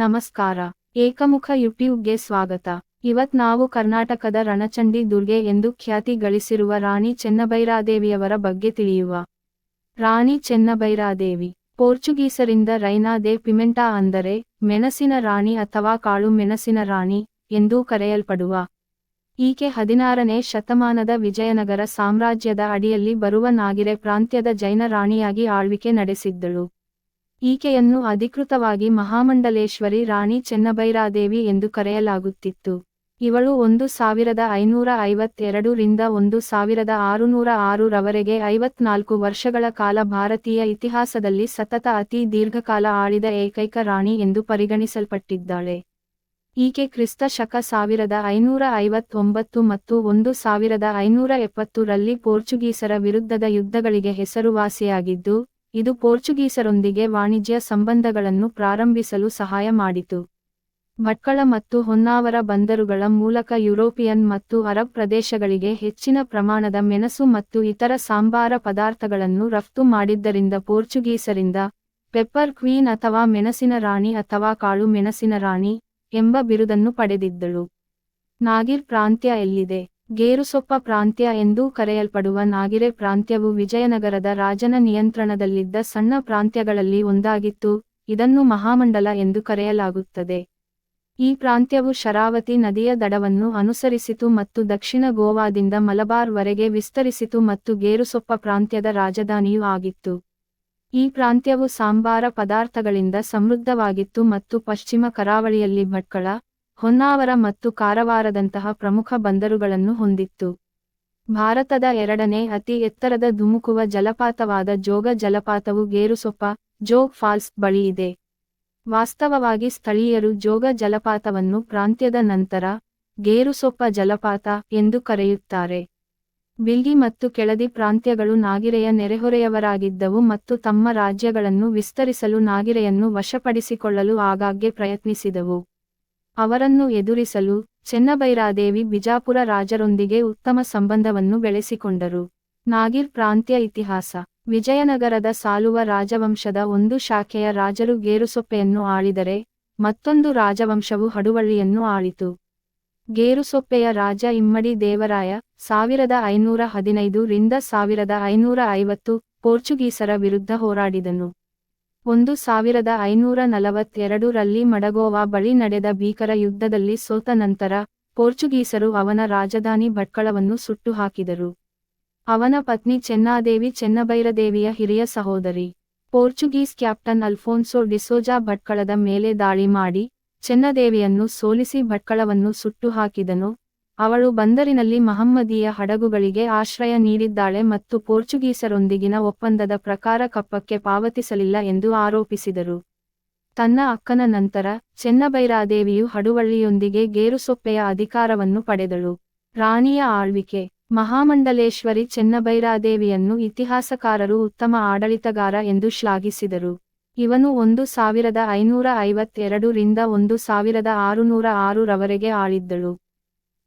ನಮಸ್ಕಾರ. ಏಕಮುಖ ಯೂಟ್ಯೂಬ್ಗೆ ಸ್ವಾಗತ. ಇವತ್ ನಾವು ಕರ್ನಾಟಕದ ರಣಚಂಡಿ ದುರ್ಗೆ ಎಂದು ಖ್ಯಾತಿ ಗಳಿಸಿರುವ ರಾಣಿ ಚೆನ್ನಬೈರಾದೇವಿಯವರ ಬಗ್ಗೆ ತಿಳಿಯುವ. ರಾಣಿ ಚೆನ್ನಬೈರಾದೇವಿ ಪೋರ್ಚುಗೀಸರಿಂದ ರೈನಾ ದೇ ಪಿಮೆಂಟಾ ಅಂದರೆ, ಮೆಣಸಿನ ರಾಣಿ ಅಥವಾ ಕಾಳು ಮೆಣಸಿನ ರಾಣಿ ಎಂದೂ ಕರೆಯಲ್ಪಡುವ. ಈಕೆ ಹದಿನಾರನೇ ಶತಮಾನದ ವಿಜಯನಗರ ಸಾಮ್ರಾಜ್ಯದ ಅಡಿಯಲ್ಲಿ ಬರುವ ನಾಗಿರೆ ಪ್ರಾಂತ್ಯದ ಜೈನ ರಾಣಿಯಾಗಿ ಆಳ್ವಿಕೆ ನಡೆಸಿದ್ದಳು. ಈಕೆಯನ್ನು ಅಧಿಕೃತವಾಗಿ ಮಹಾಮಂಡಲೇಶ್ವರಿ ರಾಣಿ ಚೆನ್ನಭೈರಾದೇವಿ ಎಂದು ಕರೆಯಲಾಗುತ್ತಿತ್ತು. ಇವಳು ಒಂದು ಸಾವಿರದ ಐನೂರ ಐವತ್ತೆರಡರಿಂದ ಒಂದು ಸಾವಿರದ ಆರುನೂರ ಆರು ರವರೆಗೆ ಐವತ್ನಾಲ್ಕು ವರ್ಷಗಳ ಕಾಲ ಭಾರತೀಯ ಇತಿಹಾಸದಲ್ಲಿ ಸತತ ಅತಿ ದೀರ್ಘಕಾಲ ಆಳಿದ ಏಕೈಕ ರಾಣಿ ಎಂದು ಪರಿಗಣಿಸಲ್ಪಟ್ಟಿದ್ದಾಳೆ. ಈಕೆ ಕ್ರಿಸ್ತ ಶಕ ಸಾವಿರದ ಐನೂರ ಐವತ್ತೊಂಬತ್ತು ಮತ್ತು ಒಂದು ಸಾವಿರದ ಐನೂರ ಎಪ್ಪತ್ತು ರಲ್ಲಿ ಪೋರ್ಚುಗೀಸರ ವಿರುದ್ಧದ ಯುದ್ಧಗಳಿಗೆ ಹೆಸರುವಾಸಿಯಾಗಿದ್ದು ಇದು ಪೋರ್ಚುಗೀಸರೊಂದಿಗೆ ವಾಣಿಜ್ಯ ಸಂಬಂಧಗಳನ್ನು ಪ್ರಾರಂಭಿಸಲು ಸಹಾಯ ಮಾಡಿತು. ಭಟ್ಕಳ ಮತ್ತು ಹೊನ್ನಾವರ ಬಂದರುಗಳ ಮೂಲಕ ಯುರೋಪಿಯನ್ ಮತ್ತು ಅರಬ್ ಪ್ರದೇಶಗಳಿಗೆ ಹೆಚ್ಚಿನ ಪ್ರಮಾಣದ ಮೆಣಸು ಮತ್ತು ಇತರ ಸಾಂಬಾರ ಪದಾರ್ಥಗಳನ್ನು ರಫ್ತು ಮಾಡಿದ್ದರಿಂದ ಪೋರ್ಚುಗೀಸರಿಂದ ಪೆಪ್ಪರ್ ಕ್ವೀನ್ ಅಥವಾ ಮೆಣಸಿನ ರಾಣಿ ಅಥವಾ ಕಾಳು ಮೆಣಸಿನ ರಾಣಿ ಎಂಬ ಬಿರುದನ್ನು ಪಡೆದಿದ್ದಳು. ನಾಗಿರ್ ಪ್ರಾಂತ್ಯ ಎಲ್ಲಿದೆ? ಗೇರುಸೊಪ್ಪ ಪ್ರಾಂತ್ಯ ಎಂದೂ ಕರೆಯಲ್ಪಡುವ ನಾಗಿರೆ ಪ್ರಾಂತ್ಯವು ವಿಜಯನಗರದ ರಾಜನ ನಿಯಂತ್ರಣದಲ್ಲಿದ್ದ ಸಣ್ಣ ಪ್ರಾಂತ್ಯಗಳಲ್ಲಿ ಒಂದಾಗಿತ್ತು, ಇದನ್ನು ಮಹಾಮಂಡಲ ಎಂದು ಕರೆಯಲಾಗುತ್ತದೆ. ಈ ಪ್ರಾಂತ್ಯವು ಶರಾವತಿ ನದಿಯ ದಡವನ್ನು ಅನುಸರಿಸಿತು ಮತ್ತು ದಕ್ಷಿಣ ಗೋವಾದಿಂದ ಮಲಬಾರ್ ವರೆಗೆ ವಿಸ್ತರಿಸಿತು ಮತ್ತು ಗೇರುಸೊಪ್ಪ ಪ್ರಾಂತ್ಯದ ರಾಜಧಾನಿಯೂ ಆಗಿತ್ತು. ಈ ಪ್ರಾಂತ್ಯವು ಸಾಂಬಾರ ಪದಾರ್ಥಗಳಿಂದ ಸಮೃದ್ಧವಾಗಿತ್ತು ಮತ್ತು ಪಶ್ಚಿಮ ಕರಾವಳಿಯಲ್ಲಿ ಭಟ್ಕಳ ಹೊನ್ನಾವರ ಮತ್ತು ಕಾರವಾರದಂತಹ ಪ್ರಮುಖ ಬಂದರುಗಳನ್ನು ಹೊಂದಿತ್ತು. ಭಾರತದ ಎರಡನೇ ಅತಿ ಎತ್ತರದ ಧುಮುಕುವ ಜಲಪಾತವಾದ ಜೋಗ ಜಲಪಾತವು ಗೇರುಸೊಪ್ಪ ಜೋಗ್ ಫಾಲ್ಸ್ ಬಳಿ ಇದೆ. ವಾಸ್ತವವಾಗಿ ಸ್ಥಳೀಯರು ಜೋಗ ಜಲಪಾತವನ್ನು ಪ್ರಾಂತ್ಯದ ನಂತರ ಗೇರುಸೊಪ್ಪ ಜಲಪಾತ ಎಂದು ಕರೆಯುತ್ತಾರೆ. ಬಿಲ್ಗಿ ಮತ್ತು ಕೆಳದಿ ಪ್ರಾಂತ್ಯಗಳು ನಾಗಿರೆಯ ನೆರೆಹೊರೆಯವರಾಗಿದ್ದವು ಮತ್ತು ತಮ್ಮ ರಾಜ್ಯಗಳನ್ನು ವಿಸ್ತರಿಸಲು ನಾಗಿರೆಯನ್ನು ವಶಪಡಿಸಿಕೊಳ್ಳಲು ಆಗಾಗ್ಗೆ ಪ್ರಯತ್ನಿಸಿದವು. ಅವರನ್ನು ಎದುರಿಸಲು ಚೆನ್ನಬೈರಾದೇವಿ ಬಿಜಾಪುರ ರಾಜರೊಂದಿಗೆ ಉತ್ತಮ ಸಂಬಂಧವನ್ನು ಬೆಳೆಸಿಕೊಂಡರು. ನಾಗಿರ್ ಪ್ರಾಂತ್ಯ ಇತಿಹಾಸ. ವಿಜಯನಗರದ ಸಾಲುವ ರಾಜವಂಶದ ಒಂದು ಶಾಖೆಯ ರಾಜರು ಗೇರುಸೊಪ್ಪೆಯನ್ನು ಆಳಿದರೆ ಮತ್ತೊಂದು ರಾಜವಂಶವು ಹಡುವಳ್ಳಿಯನ್ನು ಆಳಿತು. ಗೇರುಸೊಪ್ಪೆಯ ರಾಜ ಇಮ್ಮಡಿ ದೇವರಾಯ ಸಾವಿರದ ಐನೂರ ಹದಿನೈದು ರಿಂದ ಸಾವಿರದ ಐನೂರ ಐವತ್ತು ಪೋರ್ಚುಗೀಸರ ವಿರುದ್ಧ ಹೋರಾಡಿದನು. ಒಂದು ಸಾವಿರದ ಐನೂರ ನಲವತ್ತೆರಡು ರಲ್ಲಿ ಮಡಗೋವಾ ಬಳಿ ನಡೆದ ಭೀಕರ ಯುದ್ಧದಲ್ಲಿ ಸೋತ ನಂತರ ಪೋರ್ಚುಗೀಸರು ಅವನ ರಾಜಧಾನಿ ಭಟ್ಕಳವನ್ನು ಸುಟ್ಟು ಹಾಕಿದರು ಅವನ ಪತ್ನಿ ಚೆನ್ನಾದೇವಿ ಚೆನ್ನಭೈರದೇವಿಯ ಹಿರಿಯ ಸಹೋದರಿ. ಪೋರ್ಚುಗೀಸ್ ಕ್ಯಾಪ್ಟನ್ ಅಲ್ಫೋನ್ಸೋ ಡಿಸೋಜಾ ಭಟ್ಕಳದ ಮೇಲೆ ದಾಳಿ ಮಾಡಿ ಚೆನ್ನದೇವಿಯನ್ನು ಸೋಲಿಸಿ ಭಟ್ಕಳವನ್ನು ಸುಟ್ಟು ಹಾಕಿದನು ಅವಳು ಬಂದರಿನಲ್ಲಿ ಮಹಮ್ಮದಿಯ ಹಡಗುಗಳಿಗೆ ಆಶ್ರಯ ನೀಡಿದ್ದಾಳೆ ಮತ್ತು ಪೋರ್ಚುಗೀಸರೊಂದಿಗಿನ ಒಪ್ಪಂದದ ಪ್ರಕಾರ ಕಪ್ಪಕ್ಕೆ ಪಾವತಿಸಲಿಲ್ಲ ಎಂದು ಆರೋಪಿಸಿದರು. ತನ್ನ ಅಕ್ಕನ ನಂತರ ಚೆನ್ನಬೈರಾದೇವಿಯು ಹಡುವಳ್ಳಿಯೊಂದಿಗೆ ಗೇರುಸೊಪ್ಪೆಯ ಅಧಿಕಾರವನ್ನು ಪಡೆದಳು. ರಾಣಿಯ ಆಳ್ವಿಕೆ. ಮಹಾಮಂಡಲೇಶ್ವರಿ ಚೆನ್ನಬೈರಾದೇವಿಯನ್ನು ಇತಿಹಾಸಕಾರರು ಉತ್ತಮ ಆಡಳಿತಗಾರ ಎಂದು ಶ್ಲಾಘಿಸಿದರು. ಇವನು ಒಂದು ಸಾವಿರದ ಐನೂರ ಐವತ್ತೆರಡು ರಿಂದ ಒಂದು ಸಾವಿರದ ಆರುನೂರ ಆರು ರವರೆಗೆ ಆಳಿದ್ದಳು.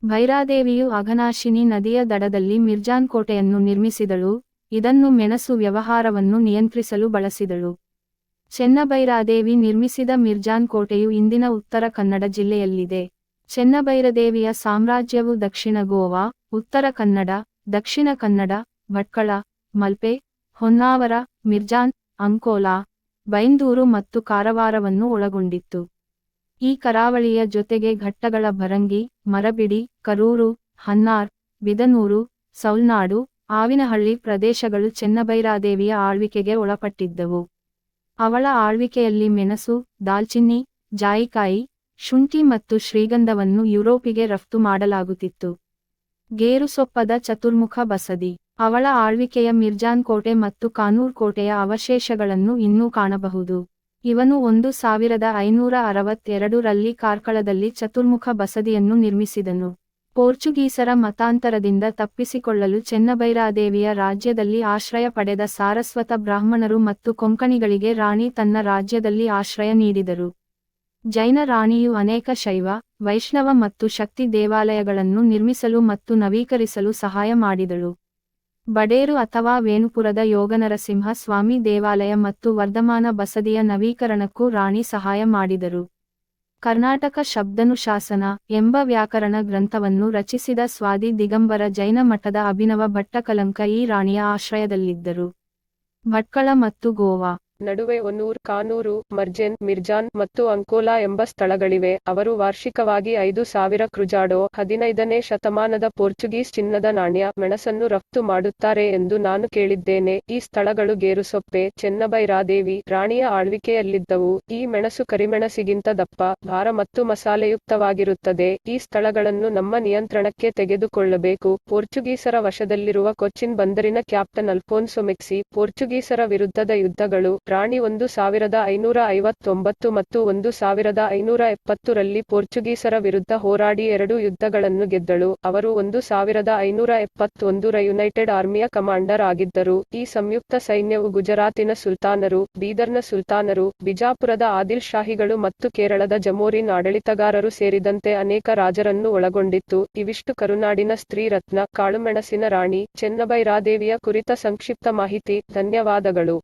ಭೈರಾದೇವಿಯು ಅಘನಾಶಿನಿ ನದಿಯ ದಡದಲ್ಲಿ ಮಿರ್ಜಾನ್ ಕೋಟೆಯನ್ನು ನಿರ್ಮಿಸಿದಳು, ಇದನ್ನು ಮೆಣಸು ವ್ಯವಹಾರವನ್ನು ನಿಯಂತ್ರಿಸಲು ಬಳಸಿದಳು. ಚೆನ್ನಭೈರಾದೇವಿ ನಿರ್ಮಿಸಿದ ಮಿರ್ಜಾನ್ ಕೋಟೆಯು ಇಂದಿನ ಉತ್ತರ ಕನ್ನಡ ಜಿಲ್ಲೆಯಲ್ಲಿದೆ. ಚೆನ್ನಭೈರದೇವಿಯ ಸಾಮ್ರಾಜ್ಯವು ದಕ್ಷಿಣ ಗೋವಾ, ಉತ್ತರ ಕನ್ನಡ, ದಕ್ಷಿಣ ಕನ್ನಡ, ಭಟ್ಕಳ, ಮಲ್ಪೆ, ಹೊನ್ನಾವರ, ಮಿರ್ಜಾನ್, ಅಂಕೋಲಾ, ಬೈಂದೂರು ಮತ್ತು ಕಾರವಾರವನ್ನು ಒಳಗೊಂಡಿತ್ತು. ಈ ಕರಾವಳಿಯ ಜೊತೆಗೆ ಘಟ್ಟಗಳ ಭರಂಗಿ, ಮರಬಿಡಿ, ಕರೂರು, ಹನ್ನಾರ್, ಬಿದನೂರು, ಸೌಲ್ನಾಡು, ಆವಿನಹಳ್ಳಿ ಪ್ರದೇಶಗಳು ಚೆನ್ನಭೈರಾದೇವಿಯ ಆಳ್ವಿಕೆಗೆ ಒಳಪಟ್ಟಿದ್ದವು. ಅವಳ ಆಳ್ವಿಕೆಯಲ್ಲಿ ಮೆಣಸು, ದಾಲ್ಚಿನ್ನಿ, ಜಾಯಿಕಾಯಿ, ಶುಂಠಿ ಮತ್ತು ಶ್ರೀಗಂಧವನ್ನು ಯುರೋಪಿಗೆ ರಫ್ತು ಮಾಡಲಾಗುತ್ತಿತ್ತು. ಗೇರುಸೊಪ್ಪದ ಚತುರ್ಮುಖ ಬಸದಿ. ಅವಳ ಆಳ್ವಿಕೆಯ ಮಿರ್ಜಾನ್ ಕೋಟೆ ಮತ್ತು ಕಾನೂರ್ ಕೋಟೆಯ ಅವಶೇಷಗಳನ್ನು ಇನ್ನೂ ಕಾಣಬಹುದು. ಇವನು ಒಂದು ಸಾವಿರದ ಐನೂರ ಅರವತ್ತೆರಡರಲ್ಲಿ ಕಾರ್ಕಳದಲ್ಲಿ ಚತುರ್ಮುಖ ಬಸದಿಯನ್ನು ನಿರ್ಮಿಸಿದನು. ಪೋರ್ಚುಗೀಸರ ಮತಾಂತರದಿಂದ ತಪ್ಪಿಸಿಕೊಳ್ಳಲು ಚೆನ್ನಬೈರಾದೇವಿಯ ರಾಜ್ಯದಲ್ಲಿ ಆಶ್ರಯ ಪಡೆದ ಸಾರಸ್ವತ ಬ್ರಾಹ್ಮಣರು ಮತ್ತು ಕೊಂಕಣಿಗಳಿಗೆ ರಾಣಿ ತನ್ನ ರಾಜ್ಯದಲ್ಲಿ ಆಶ್ರಯ ನೀಡಿದರು. ಜೈನ ರಾಣಿಯು ಅನೇಕ ಶೈವ, ವೈಷ್ಣವ ಮತ್ತು ಶಕ್ತಿ ದೇವಾಲಯಗಳನ್ನು ನಿರ್ಮಿಸಲು ಮತ್ತು ನವೀಕರಿಸಲು ಸಹಾಯ ಮಾಡಿದಳು. ಬಡೇರು ಅಥವಾ ವೇಣುಪುರದ ಯೋಗನರಸಿಂಹ ಸ್ವಾಮಿ ದೇವಾಲಯ ಮತ್ತು ವರ್ಧಮಾನ ಬಸದಿಯ ನವೀಕರಣಕ್ಕೂ ರಾಣಿ ಸಹಾಯ ಮಾಡಿದರು. ಕರ್ನಾಟಕ ಶಬ್ದನುಶಾಸನ ಎಂಬ ವ್ಯಾಕರಣ ಗ್ರಂಥವನ್ನು ರಚಿಸಿದ ಸ್ವಾದಿ ದಿಗಂಬರ ಜೈನ ಮಠದ ಅಭಿನವ ಭಟ್ಟಕಲಂಕ ಈ ರಾಣಿಯ ಆಶ್ರಯದಲ್ಲಿದ್ದರು. ಭಟ್ಕಳ ಮತ್ತು ಗೋವಾ. ನಡುವೆ ಒನ್ನೂರ್, ಕಾನೂರು, ಮರ್ಜೆನ್, ಮಿರ್ಜಾನ್ ಮತ್ತು ಅಂಕೋಲಾ ಎಂಬ ಸ್ಥಳಗಳಿವೆ. ಅವರು ವಾರ್ಷಿಕವಾಗಿ ಐದು ಸಾವಿರ ಕ್ರುಜಾಡೋ ಹದಿನೈದನೇ ಶತಮಾನದ ಪೋರ್ಚುಗೀಸ್ ಚಿನ್ನದ ನಾಣ್ಯ ಮೆಣಸನ್ನು ರಫ್ತು ಮಾಡುತ್ತಾರೆ ಎಂದು ನಾನು ಕೇಳಿದ್ದೇನೆ. ಈ ಸ್ಥಳಗಳು ಗೇರುಸೊಪ್ಪೆ ಚೆನ್ನಬೈರಾದೇವಿ ರಾಣಿಯ ಆಳ್ವಿಕೆಯಲ್ಲಿದ್ದವು. ಈ ಮೆಣಸು ಕರಿಮೆಣಸಿಗಿಂತ ದಪ್ಪ, ಭಾರ ಮತ್ತು ಮಸಾಲೆಯುಕ್ತವಾಗಿರುತ್ತದೆ. ಈ ಸ್ಥಳಗಳನ್ನು ನಮ್ಮ ನಿಯಂತ್ರಣಕ್ಕೆ ತೆಗೆದುಕೊಳ್ಳಬೇಕು. ಪೋರ್ಚುಗೀಸರ ವಶದಲ್ಲಿರುವ ಕೊಚ್ಚಿನ್ ಬಂದರಿನ ಕ್ಯಾಪ್ಟನ್ ಅಲ್ಫೋನ್ಸೊ ಮೆಕ್ಸಿ, ಪೋರ್ಚುಗೀಸರ ವಿರುದ್ಧದ ಯುದ್ಧಗಳು ರಾಣಿ ಒಂದು ಸಾವಿರದ ಐನೂರ ಐವತ್ತೊಂಬತ್ತು ಮತ್ತು ಒಂದು ಸಾವಿರದ ಐನೂರ ಎಪ್ಪತ್ತರಲ್ಲಿ ಪೋರ್ಚುಗೀಸರ ವಿರುದ್ಧ ಹೋರಾಡಿ ಎರಡು ಯುದ್ಧಗಳನ್ನು ಗೆದ್ದಳು. ಅವರು ಒಂದು ಸಾವಿರದ ಐನೂರ ಎಪ್ಪತ್ತೊಂದರ ಯುನೈಟೆಡ್ ಆರ್ಮಿಯ ಕಮಾಂಡರ್ ಆಗಿದ್ದರು. ಈ ಸಂಯುಕ್ತ ಸೈನ್ಯವು ಗುಜರಾತಿನ ಸುಲ್ತಾನರು, ಬೀದರ್ನ ಸುಲ್ತಾನರು, ಬಿಜಾಪುರದ ಆದಿಲ್ ಶಾಹಿಗಳು ಮತ್ತು ಕೇರಳದ ಜಮೋರಿನ್ ಆಡಳಿತಗಾರರು ಸೇರಿದಂತೆ ಅನೇಕ ರಾಜರನ್ನು ಒಳಗೊಂಡಿತ್ತು. ಇವಿಷ್ಟು ಕರುನಾಡಿನ ಸ್ತ್ರೀ ರತ್ನ ಕಾಳುಮೆಣಸಿನ ರಾಣಿ, ಚೆನ್ನಬೈರಾದೇವಿಯ ಕುರಿತ ಸಂಕ್ಷಿಪ್ತ ಮಾಹಿತಿ. ಧನ್ಯವಾದಗಳು.